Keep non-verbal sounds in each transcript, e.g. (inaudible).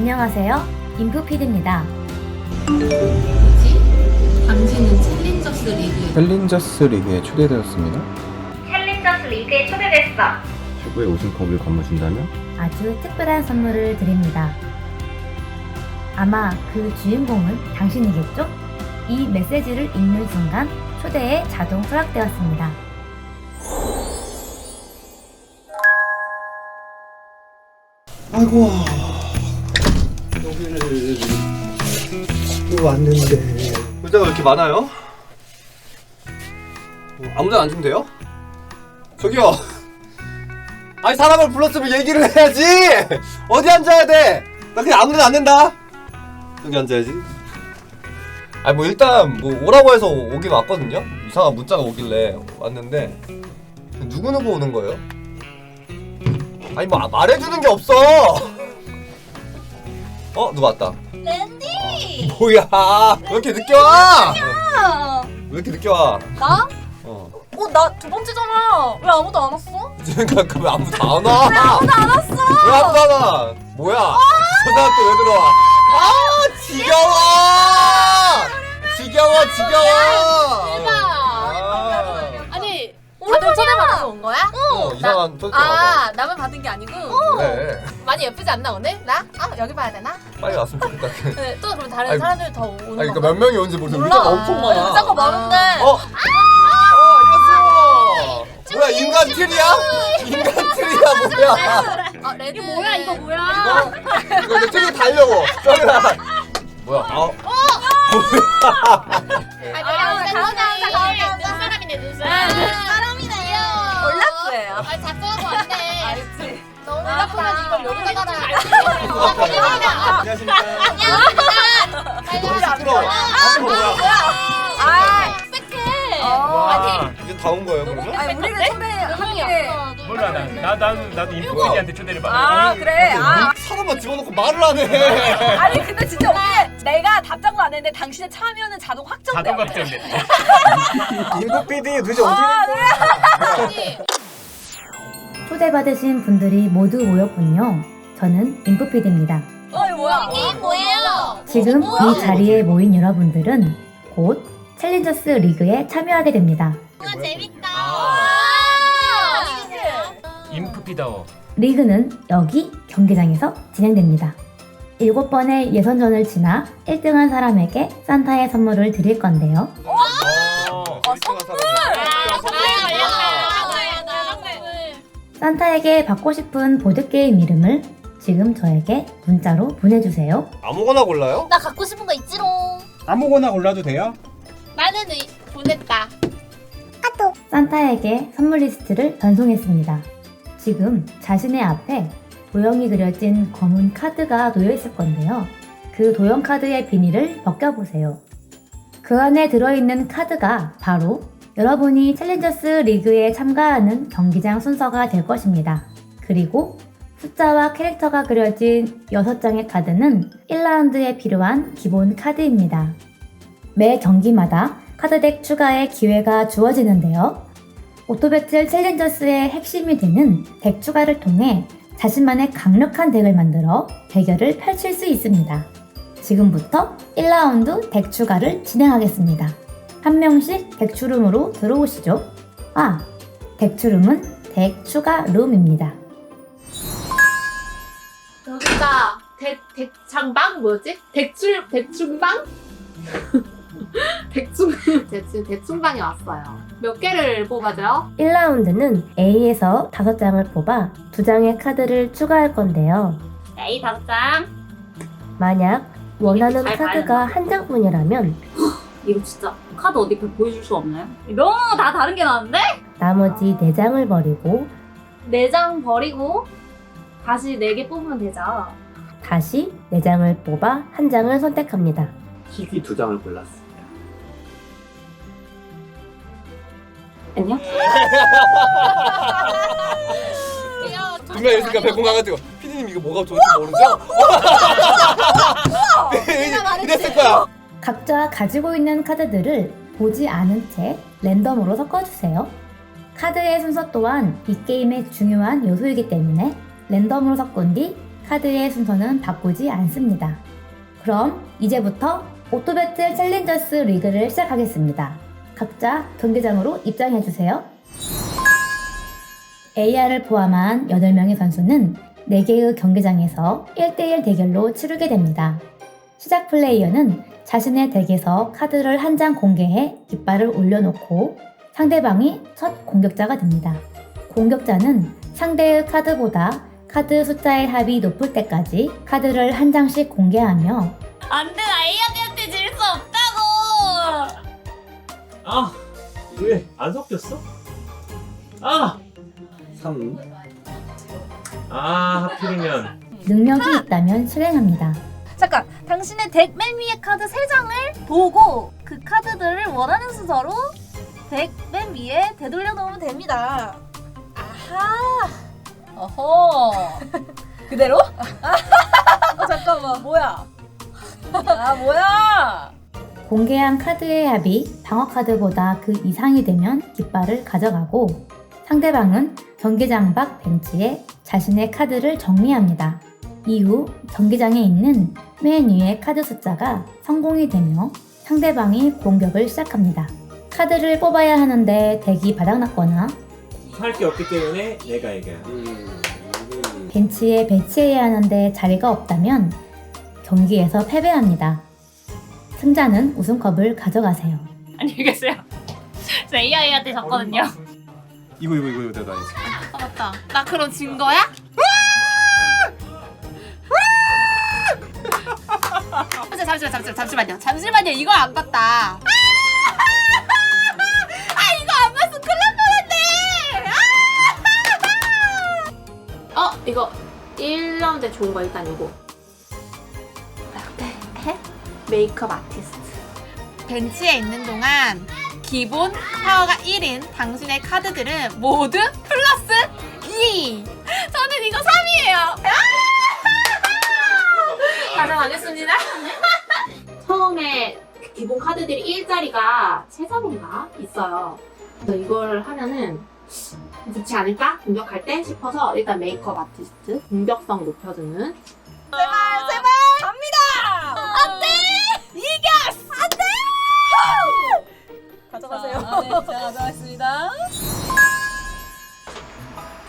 안녕하세요. 인프피드입니다. 당신은 챌린저스 리그에 챌린저스 리그에 초대되었습니다. 챌린저스 리그에 초대됐어. 최고의 우승컵을 거머쥔다면 아주 특별한 선물을 드립니다. 아마 그 주인공은 당신이겠죠? 이 메시지를 읽는 순간 초대에 자동 수락되었습니다. 아이고 여기를 또 왔는데 의자가 왜 이렇게 많아요? 어, 아무데나 앉으면 돼요? 저기요 아니 사람을 불렀으면 얘기를 해야지 어디 앉아야 돼? 나 그냥 아무데나 앉는다 여기 앉아야지 아니 뭐 일단 뭐 오라고 해서 오긴 왔거든요 이상한 문자가 오길래 왔는데 누구누구 오는 거예요? 아니 뭐 아- 말해주는 게 없어 어? 누가 왔다 랜디! 뭐야 왜 이렇게 늦게 와? 야! 왜 이렇게 늦게 와? 나? 어. 어, 나 두 번째잖아. 왜 아무도 안 왔어? 그러니까 그왜 아무도 안 와? 왜 아무도 안 왔어. 안 와? 뭐야? 전화 또왜 들어와? 아 지겨워! 지겨워 지겨워! 아, 아니, 다들 초대받아서 온 거야? 어 이상한 톤트 와봐 아, 나만 받은 게 아니고? 그래 많이 예쁘지 않나, 오늘? 나? 아, 여기 봐야 되나? 빨리 왔으면 좋겠다 (laughs) 네, 또 그럼 다른 아니, 사람들 더 오는 아니 거 그러니까 몇 명이 온지 모르겠어 몰라. 의자가 엄청 많아 의자가 많은데. 어? 어 안녕하세요 뭐야 인간 틀이야? 인간 틀이야 뭐야 아, 레드. 이게 뭐야, 이거 뭐야? 이거 이거 이제 틀이 달려고 쩌라 뭐야 아 아, 가운데, 가운데, 가운데. 눈사람이네, 눈사람. 눈사람이네요. 올라프예요. 아, 작 여기다가 놔. 안녕하십니까 너무 아, 시끄러워 아 뭐야 아, 빽빽해. 와 이제 다 온 거예요 그러면? 아니, 우리가 초대한 게. 몰라 나, 나 나도 나도 인프피디한테 초대를 받아. 아, 그래. 아. 사람만 집어넣고 말을 하네 아니 근데 진짜 게 내가 답장도 안 했는데 당신의 참여는 자동 확정돼. 자동 걱정돼. 인도 PD 도대체 어디 아, 아니, 초대받으신 분들이 모두 모였군요. 저는 인프피드입니다. 어 뭐야? 이게 뭐예요? 지금 이 자리에 모인 여러분들은 곧 챌린저스 리그에 참여하게 됩니다. 와, 재밌다. 아. 인프피다워. 리그는 여기 경기장에서 진행됩니다. 7번의 예선전을 지나 1등한 사람에게 산타의 선물을 드릴 건데요. 어, 선물! 산타에게 받고 싶은 보드게임 이름을 지금 저에게 문자로 보내주세요. 아무거나 골라요? 나 갖고 싶은 거 있지롱. 아무거나 골라도 돼요? 나는 의, 보냈다. 산타에게 선물 리스트를 전송했습니다. 지금 자신의 앞에 도형이 그려진 검은 카드가 놓여 있을 건데요. 그 도형 카드의 비닐을 벗겨보세요. 그 안에 들어있는 카드가 바로 여러분이 챌린저스 리그에 참가하는 경기장 순서가 될 것입니다. 그리고 숫자와 캐릭터가 그려진 6장의 카드는 1라운드에 필요한 기본 카드입니다. 매 경기마다 카드덱 추가의 기회가 주어지는데요. 오토배틀 챌린저스의 핵심이 되는 덱 추가를 통해 자신만의 강력한 덱을 만들어 대결을 펼칠 수 있습니다. 지금부터 1라운드 덱 추가를 진행하겠습니다. 한 명씩 덱 추룸으로 들어오시죠. 아, 덱 추룸은 덱 추가 룸입니다. 여기가 대, 대창방 뭐지? 대출 대충방? (laughs) 대충 대충 대충방에 왔어요. 몇 개를 뽑아줘요? 1라운드는 A에서 5장을 뽑아 2장의 카드를 추가할 건데요. A 다섯 장. 만약 원하는 잘 카드가 한 장뿐이라면 (laughs) 이거 진짜 카드 어디 그 보여줄 수 없나요? 너무 다 다른 게 나왔는데? 나머지 4장을 버리고 네장 버리고 다시 네개 뽑으면 되죠. 다시 4장을 뽑아 한 장을 선택합니다. 희귀 두 장을 골랐습니다. 안녕. 분명 있으니까 배꼽 가가지고 피디님 이거 뭐가 좋은지 모르죠? (laughs) 이랬을 거야 각자 가지고 있는 카드들을 보지 않은 채 랜덤으로 섞어주세요. 카드의 순서 또한 이 게임의 중요한 요소이기 때문에 랜덤으로 섞은 뒤 카드의 순서는 바꾸지 않습니다. 그럼 이제부터 오토배틀 챌린저스 리그를 시작하겠습니다. 각자 경기장으로 입장해주세요. AR을 포함한 8명의 선수는 4개의 경기장에서 1대1 대결로 치르게 됩니다. 시작 플레이어는 자신의 덱에서 카드를 한 장 공개해 깃발을 올려놓고 상대방이 첫 공격자가 됩니다. 공격자는 상대의 카드보다 카드 숫자의 합이 높을 때까지 카드를 한 장씩 공개하며 안돼 아이한테 질 수 없다고. 아, 왜 안 섞였어? 아, 3 아 하필이면 능력이 있다면 실행합니다. 잠깐, 당신의 덱 맨 위에 카드 3장을 보고 그 카드들을 원하는 순서로 덱 맨 위에 되돌려 놓으면 됩니다. 아하. 어허. (laughs) 그대로? 어, 잠깐만, 뭐야? 아, 뭐야? 공개한 카드의 합이 방어 카드보다 그 이상이 되면 깃발을 가져가고 상대방은 경기장 밖 벤치에 자신의 카드를 정리합니다. 이후 경기장에 있는 맨 위의 카드 숫자가 성공이 되며 상대방이 공격을 시작합니다. 카드를 뽑아야 하는데 덱이 바닥났거나 할 게 없기 때문에 내가 이겨. 음. 벤치에 배치해야 하는데 자리가 없다면 경기에서 패배합니다. 승자는 우승컵을 가져가세요. 안녕히 계세요. 저 AI한테 졌거든요. 이거 이거 이거 이거 내가 아니지 아, 맞다. 나 그럼 진 거야? 잠시만, 잠시만, 잠시만, 잠시만요. 잠시만요. 이거 안 봤다. (laughs) 아, 이거 안 봤어. 큰일 날 뻔했네. (laughs) 어 이거 1라운드에 좋은 거 일단 이거 해? 메이크업 아티스트 벤치에 있는 동안 기본 파워가 1인 당신의 카드들은 모두 플러스 2. 저는 이거 3이에요. (laughs) 가져가겠습니다 처음에 기본 카드들이 1자리가 3장인가 있어요 그래서 이걸 하면은 좋지 않을까? 공격할 때 싶어서 일단 메이크업 아티스트 공격성 높여주는 제발, 제발. 갑니다. 안 돼. 이겼어. 안 돼. 가져가세요. 아, 네, 제가 가져가겠습니다.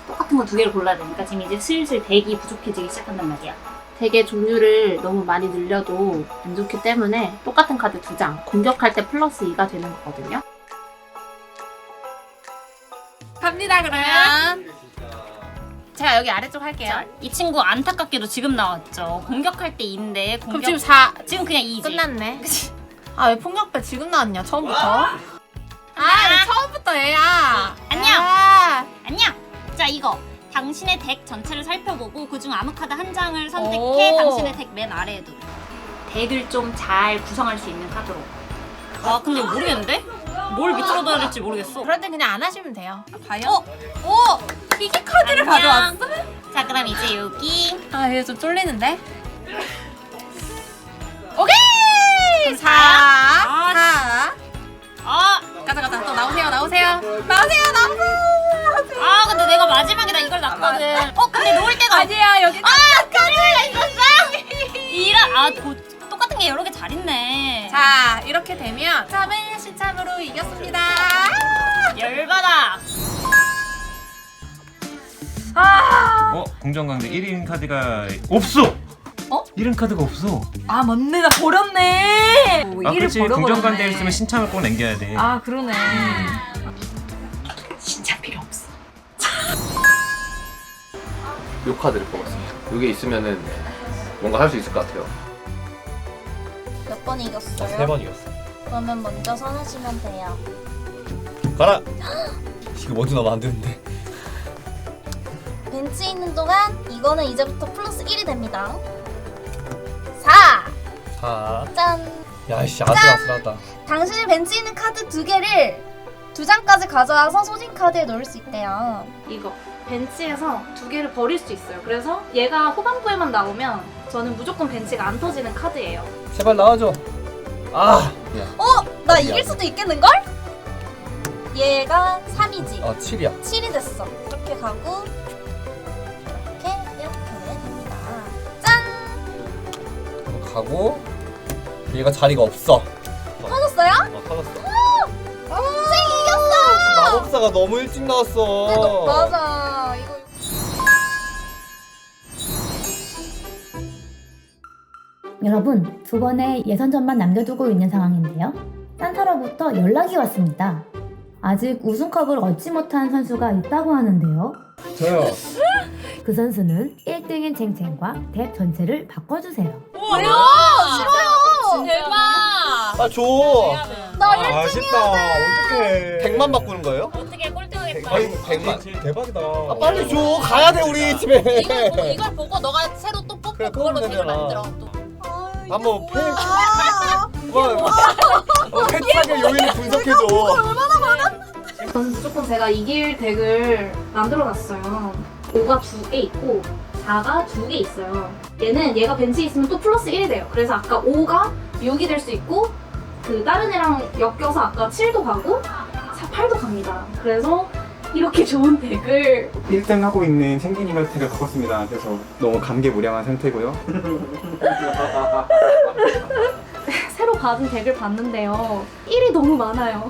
똑같은 거 두 개를 골라야 되니까 지금 이제 슬슬 덱이 부족해지기 시작한단 말이야. 덱의 종류를 너무 많이 늘려도 안 좋기 때문에 똑같은 카드 두 장 공격할 때 플러스 2가 되는 거거든요 갑니다 그러면. 제가 여기 아래쪽 할게요. 자, 이 친구 안타깝게도 지금 나왔죠. 공격할 때 2인데 공격 그럼 지금 4 지금 그냥 2지. 끝났네. 아 왜 폭력배 지금 나왔냐 처음부터? 아, 아, 왜 처음부터 얘야. 안녕. 아, 안녕. 자 이거 당신의 덱 전체를 살펴보고 그중 아무 카드 한 장을 선택해 오. 당신의 덱 맨 아래에 두고 덱을 좀 잘 구성할 수 있는 카드로. 아 근데 모르겠는데? 뭘 밑으로 둬야 될지 모르겠어. 그럴 땐 그냥 안 하시면 돼요. 과연? 어? 오 희귀 카드를 가져왔어? 자 그럼 이제 여기 아 얘 좀 쫄리는데. (laughs) 오케이. 4 되면 3일 시참으로 이겼습니다. 열받아. 어 공정강대 1인 카드가 없어. 어? 1인 카드가 없어. 아, 맞네. 나 버렸네. 오, 아 일을 그렇지 버려버렸네. 공정강대 있으면 신참을 꼭 남겨야 돼. 아, 그러네. 진짜 필요 없어 요 카드를 뽑았습니다 요게 있으면은 뭔가 할 수 있을 것 같아요 몇 번 이겼어요? 번 이겼어 그러면 먼저 선하시면 돼요. 가라 이거 먼저 나면 안 되는데 벤치에 있는 동안 이거는 이제부터 플러스 1이 됩니다. 4! 4 짠! 야이씨 아슬아슬하다 당신의 벤치에 있는 카드 두 개를 두 장까지 가져와서 소진 카드에 넣을 수 있대요. 이거 벤치에서 두 개를 버릴 수 있어요 그래서 얘가 후반부에만 나오면 저는 무조건 벤치가 안 터지는 카드예요 제발 나와줘 아 어? 나 이길 수도 있겠는걸? 얘가 3이지. 어, 7이야 7이 됐어. 이렇게 가고 이렇게 이렇게 됩니다. 가고 얘가 자리가 없어. 터졌어요? 어, 터졌어. 쌩 이겼어! 마법사가 너무 일찍 나왔어. 맞아. 여러분, 두 번의 예선전만 남겨두고 있는 상황인데요. 산타로부터 연락이 왔습니다. 아직 우승컵을 얻지 못한 선수가 있다고 하는데요. 저요. 그 선수는 1등인 쟁쟁과 덱 전체를 바꿔주세요. 왜요? 싫어요. 대박. 아 줘. 나 아, 아쉽다. 어떡해. 100만 바꾸는 거예요? 어떻게 꼴등하겠다. 아니 100만. 대박이다. 아 빨리 줘. 가야 돼 우리 집에. 이걸 보고 이걸 보고 너가 새로 또 뽑고 그래, 그걸로 뽑으면 되잖아. 만들어. 또. 한번 패. 아, 뭐, 어, 패착의 요인을 분석해줘. 전 조금 제가 이길 덱을 만들어놨어요. 5가 두개 있고 4가 두개 있어요. 얘는 얘가 벤치에 있으면 또 플러스 1이 돼요. 그래서 아까 5가 6이 될 수 있고 그 다른 애랑 엮여서 아까 7도 가고 8도 갑니다. 그래서 이렇게 좋은 덱을 1등 하고 있는 챙기니가 택을 바꿨습니다. 그래서 너무 감개무량한 상태고요. (laughs) 새로 받은 덱을 봤는데요. 1이 너무 많아요.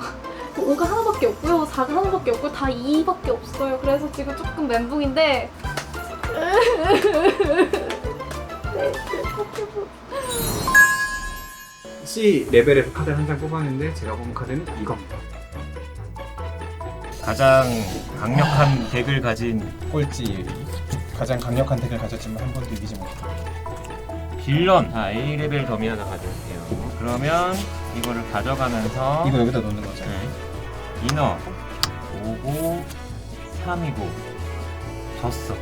5가 하나밖에 없고요. 4가 하나밖에 없고 다 2밖에 없어요. 그래서 지금 조금 멘붕인데 C 레벨에서 카드 한 장 뽑았는데 제가 뽑은 카드는 이겁니다. 가장 강력한 덱을 가진 꼴찌 가장 강력한 덱을 가졌지만 한 번도 이기지 못했다. 빌런. 자, A 레벨 더미 하나 가져올게요. 그러면 이거를 가져가면서 이거 여기다 놓는 거죠. 네. 이너 5고 3이고 졌어.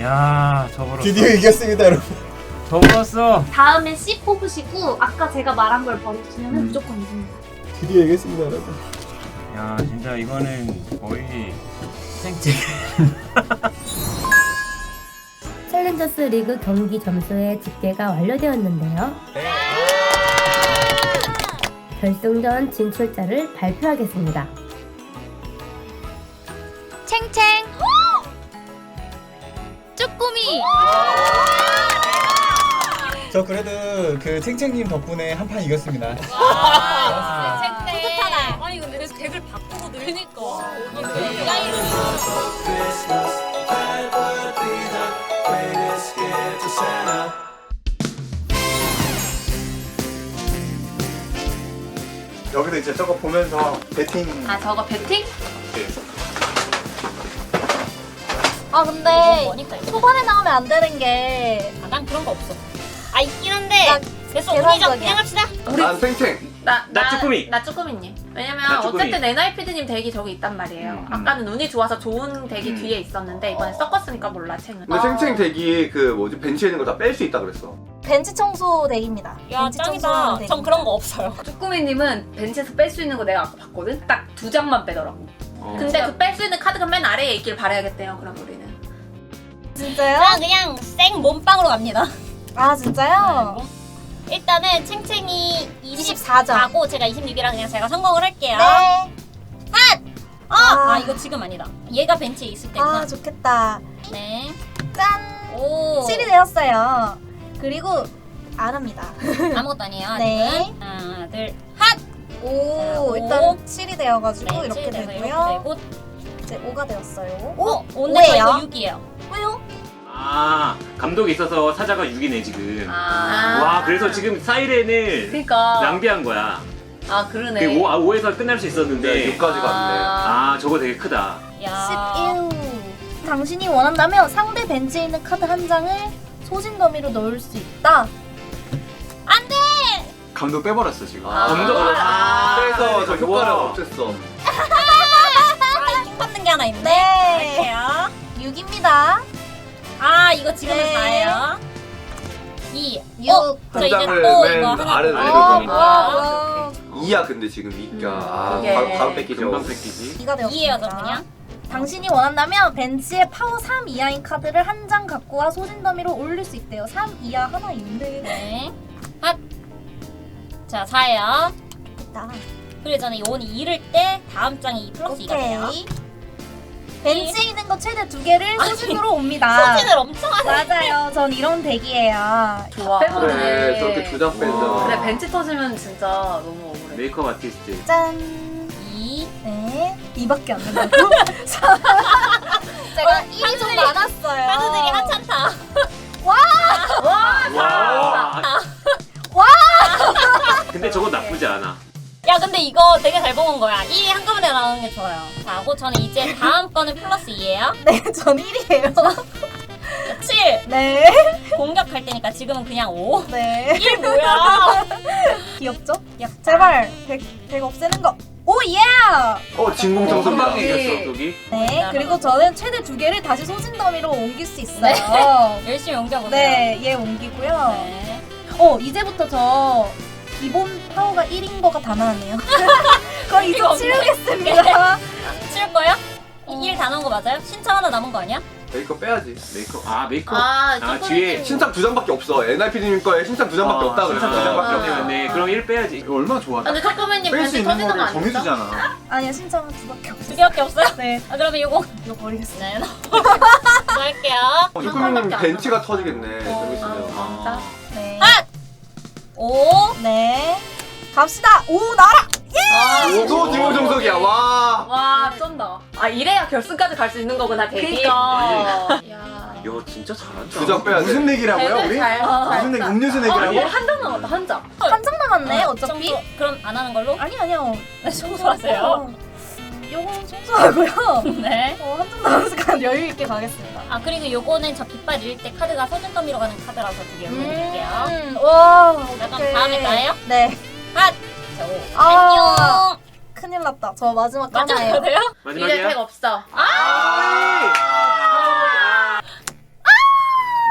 야, 저버렸어. 드디어 이겼습니다, 여러분. 저버렸어. 다음에 C 뽑으시고 아까 제가 말한 걸 버리시면 음. 무조건 이깁니다. 드디어 이겼습니다, 여러분. 야, 진짜 이거는 거의 생체. (laughs) 챌린저스 리그 경기 점수의 집계가 완료되었는데요. 결승전 진출자를 발표하겠습니다. 챙챙. 쭈꾸미. 저 그래도 그 챙챙님 덕분에 한 판 이겼습니다. (laughs) 아, 뿌듯하다. 아니 근데 덱을 바꾸고 늘니까. 여기도 이제 저거 보면서 배팅 아 저거 배팅? 아 근데. 초반에 나오면 안 되는 게 아, 난 그런 거 없어. 아 있긴 한데 나 됐어 계산적이야. 우리죠 그냥 합시다. 난 탱탱. 나, 나 쭈꾸미. 나 쭈꾸미님. 왜냐면 나 쭈꾸미. 어쨌든 NIPD님 덱이 저기 있단 말이에요. 음, 음. 아까는 운이 좋아서 좋은 덱이 음. 뒤에 있었는데 이번에 섞었으니까 몰라 챙은. 근데 탱탱 덱이 그 뭐지 벤치에 있는 거 다 뺄 수 있다 그랬어. 벤치 청소 덱입니다. 야 벤치 짱이다. 청소하는 덱. 전 그런 거 없어요. 쭈꾸미님은 벤치에서 뺄 수 있는 거 내가 아까 봤거든. 딱 두 장만 빼더라고. 어. 근데 그 뺄 수 있는 카드가 맨 아래에 있길 바라야겠대요. 그럼 우리는. 진짜요? 그냥 생 몸빵으로 갑니다. 아 진짜요? 일단은 챙챙이 24점. 24고 제가 26이라 그냥 제가 성공을 할게요. 네. 아, 아. 아, 이거 지금 아니다. 얘가 벤치에 있을 때구나. 아 좋겠다. 네. 짠. 오. 7이 되었어요. 그리고 안 합니다. (laughs) 아무것도 아니에요. 네. 아직은. 하나, 둘, 핫. 오, 오. 일단 7이 되어가지고 네, 이렇게 칠 돼서 되고요. 이렇게 되고. 이제 5가 되었어요. 어, 오늘 오예요? 저 이거 6이에요. 왜요? 아, 감독이 있어서 사자가 6이네 지금. 아. 와, 그래서 지금 사이렌을 그러니까. 낭비한 거야. 아그 그러네. 5, 아, 5에서 끝날 수 있었는데. 네, 6까지 갔네. 아, 저거 되게 크다. 야. 11. 당신이 원한다면 상대 벤치에 있는 카드 한 장을 소진 더미로 넣을 수 있다. 감독 빼버렸어 지금. 아. 감독. 아, 그래서 저 효과를 와. 없앴어. (laughs) 아, 킹 받는 게 하나 있네. 네. 할게요. 6입니다. 아, 이거 지금은 네. 4예요. 2. 6. 어, 저 이제 장을 또맨 이거 하나 아래로 더 내려가. 아, 드릴게요. 뭐야, 뭐야. 2야 근데 지금 2가. 아, 그게. 바로, 바로 뺏기죠. 금방 뺏기지. 2가 되었습니다. 2예요, 저 그냥. 당신이 원한다면 벤치에 파워 3 이하인 카드를 한 장 갖고 와 소진 더미로 올릴 수 있대요. 3 이하 하나 있는데. 네. 핫. 자, 4예요. 있다. 그리고 저는 요원이 잃을 때 다음 장이 플러스 2가 돼요. 오케이. 벤치에 있는 거 최대 두 개를 소진으로 (laughs) 옵니다. 소진을 엄청 하네. 맞아요. 전 이런 덱이에요. 좋아. 그래 저렇게 두 장 뺀다. 그래 벤치 터지면 진짜 너무 억울해. 메이크업 아티스트. 짠. 2 네. 이밖에 안 된다고? (laughs) 이거 되게 잘 뽑은 거야. 1위 한꺼번에 나오는 게 좋아요. 자, 하고 저는 이제 다음 거는 플러스 2예요. (laughs) 네, 전 1이에요. 7 네. 공격할 때니까 지금은 그냥 5. 네. 1 뭐야? 귀엽죠? 귀엽다. 제발 백, 백 없애는 거. 오 예! 어. 한방에 이겼어 저기. 네. 그리고 저는 최대 두 개를 다시 소진 더미로 옮길 수 있어요. (laughs) 열심히 옮겨보세요. 네, 얘 옮기고요. 네. 어, 이제부터 저 기본 파워가 1인 거가 다 나왔네요. (laughs) 그걸 이제 이거 없네. 치우겠습니다. 치울 거야? 어. 1다 나온 거 맞아요? 신청 하나 남은 거 아니야? 메이크업 빼야지. 메이크업. 아 메이크업. 아, 아 조금 뒤에. 신상 두 장밖에 없어. NIP님 거에 신상 두 장밖에 아, 없다 신상 그랬어. 두 장밖에 네, 없네. 네. 그럼 1 빼야지. 이거 얼마나 좋아. 근데 초코맨님 뺄수 벤치 있는 터지는 거? 정해주잖아. (laughs) 아니야, 신청은 두 밖에 없어. 두 개밖에 없어요? 네. 아 그러면 요거 이거 버리겠습니다. 네 (laughs) 넣을게요. 조금이님 벤치가 터지겠네. 어. 아, 네. 아! 5 네. 갑시다. 오, 나라! 아, 또 진공청소기야. 와. 와 쩐다. 아 이래야 결승까지 갈 수 있는 거구나 대기. 그러니까. (laughs) 야. 야 진짜 잘한다. 두장 빼야 돼. 무슨 내기라고요 우리? 잘. 무슨 내기? 음료수 어, 내기라고? 한장 남았다 한 장. 한 장 남았네, 어차피. 청소, 그럼 안 하는 걸로? 아니, 아니요. 네, 청소하세요. 요거 청소하고요. (laughs) 네. 어, 한장 남았으니까 여유 있게 가겠습니다. 아 그리고 요거는 저 깃발 잃을 때 카드가 소진 더미로 가는 카드라서 두개 올려드릴게요. 음, 와, 자, 어떡해. 그럼 다음에 까요? 네. 자, 오. 아. 안녕. 큰일 났다. 저 마지막 맞아요 까나요. 돼요? 이제 마지막이야. 백 없어.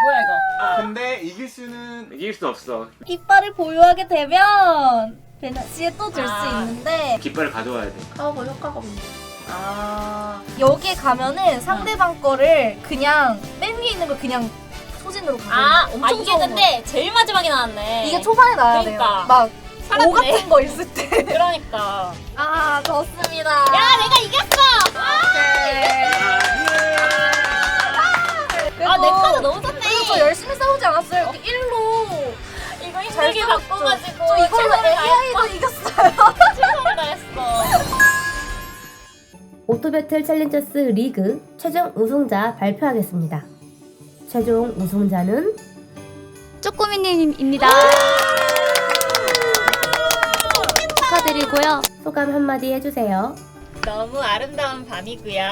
뭐야 이거? 근데 이길 수는 이길 수 없어. 이빨을 보유하게 되면 베나시에 또들수 아. 있는데 깃발을 가져와야 돼. 아, 뭐 효과가 없네. 아. 여기에 가면은 상대방 거를 그냥 맨 위에 있는 걸 그냥 소진으로 가요. 아, 엄청 아 이게 좋은 근데 제일 마지막에 나왔네. 이게 초반에 나야 그러니까. 돼요. 막 살았네. 오 같은 거 있을 때. (laughs) 그러니까. 아, 좋습니다. 야 내가 이겼어. 아 내 카드 너무 좋네. 그리고 저 열심히 싸우지 않았어요. 이렇게 1로 이거 잘 힘들게 싸웠죠. 바꿔가지고 저 이걸로 최선을 AI도 다했어. 이겼어요. (laughs) 최선을 다했어. 오토배틀 챌린저스 리그 최종 우승자 발표하겠습니다. 최종 우승자는 쪼꼬미님입니다. 축하드리고요. 소감 한마디 해주세요. 너무 아름다운 밤이고요.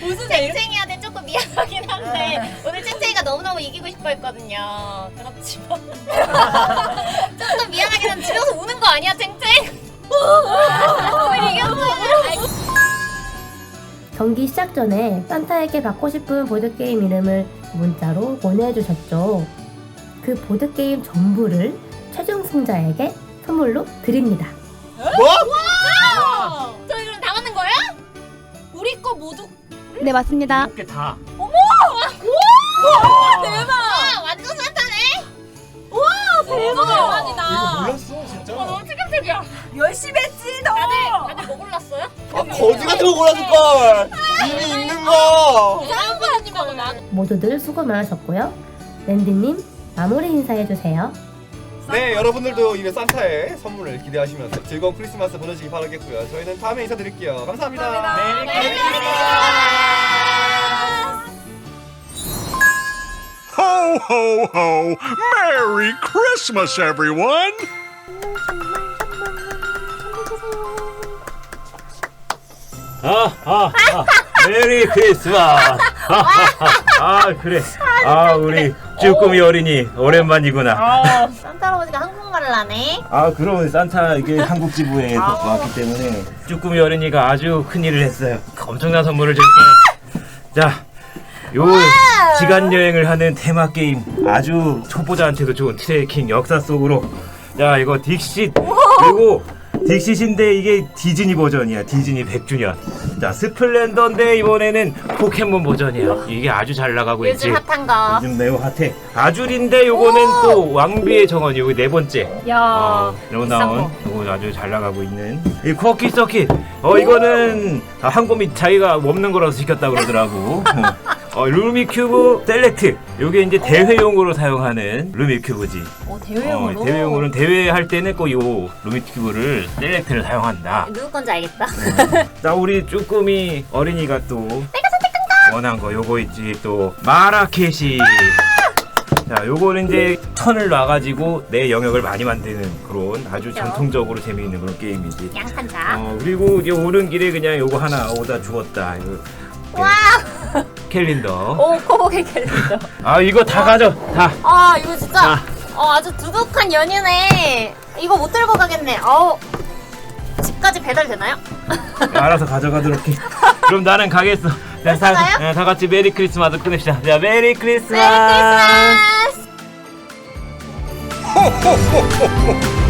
무슨 쟁쟁이야 돼 조금 미안하긴 한데 오늘 쟁쟁이가 너무너무 이기고 싶어 했거든요. 그렇지만 조금 미안하긴 한데 집에서 우는 거 아니야 쟁쟁? 오늘 이겼어요. 경기 시작 전에 산타에게 받고 싶은 보드게임 이름을 문자로 보내주셨죠. 그 보드게임 전부를 최종 승자에게 선물로 드립니다. 저희 그럼 다 맞는 거야? 우리 거 모두 네, 맞습니다. 이렇게 다. 대박! 골라줄 걸. 이미 있는 거. 나. 모두들 수고 많으셨고요. 랜디님 마무리 인사해주세요. 네 여러분들도 이번 산타의 선물을 기대하시면서 즐거운 크리스마스 보내시기 바라겠고요. 저희는 다음에 인사드릴게요. 감사합니다. 메리 Ho, ho, ho! Merry Christmas, everyone! 아, 아, 아, 메리 크리스마스. 아, 그래. 아, 우리 쭈꾸미 어린이 오랜만이구나. 산타 할아버지가 한국말을 하네. 아, 그럼 산타 이게 한국 지부에 왔기 때문에 쭈꾸미 어린이가 아주 큰 일을 했어요. 엄청난 선물을 줄게. 자, 요 시간 여행을 하는 테마 게임 아주 초보자한테도 좋은 트레킹 역사 속으로. 자, 이거 딕sit 그리고 딕시신데 이게 디즈니 버전이야. 디즈니 100주년. 자, 스플렌더인데 이번에는 포켓몬 버전이야. 이게 아주 잘 나가고 있지. 요즘 핫한 거. 요즘 매우 핫해. 아줄인데 요거는 또 왕비의 정원 요거 네 번째. 야. 어, 요거 비싼 나온 거. 요거 아주 잘 나가고 있는 이 쿼키 서킷. 어 이거는 아, 한곰이 자기가 없는 거라서 시켰다 그러더라고. (laughs) 어, 루미 큐브 셀렉트. 요게 이제 대회용으로 사용하는 루미 큐브지. 어, 대회용으로. 어, 대회용으로는 대회할 때는 꼭 요 루미 큐브를 셀렉트를 사용한다. 누구 건지 알겠다. 자 우리 쭈꾸미 어린이가 또 원한 거 요거 있지 또 마라케시 자 요거는 이제 턴을 놔가지고 내 영역을 많이 만드는 그런 아주 전통적으로 재미있는 그런 게임이지 양탄자. 어 그리고 이제 오는 길에 그냥 요거 하나 오다 주웠다 이거 와. 캘린더 오 코보게 캘린더. 아 이거 다 가져 다 아 이거 진짜 자. 어, 아주 두둑한 연유네. 이거 못 들고 가겠네. 어우. 집까지 배달 되나요? 알아서 가져가도록 해 (laughs) 그럼 나는 가겠어 자, 다, 가요? 네, 다 같이 메리 크리스마스 끝냅시다 자 메리 크리스마스 메리 크리스마스.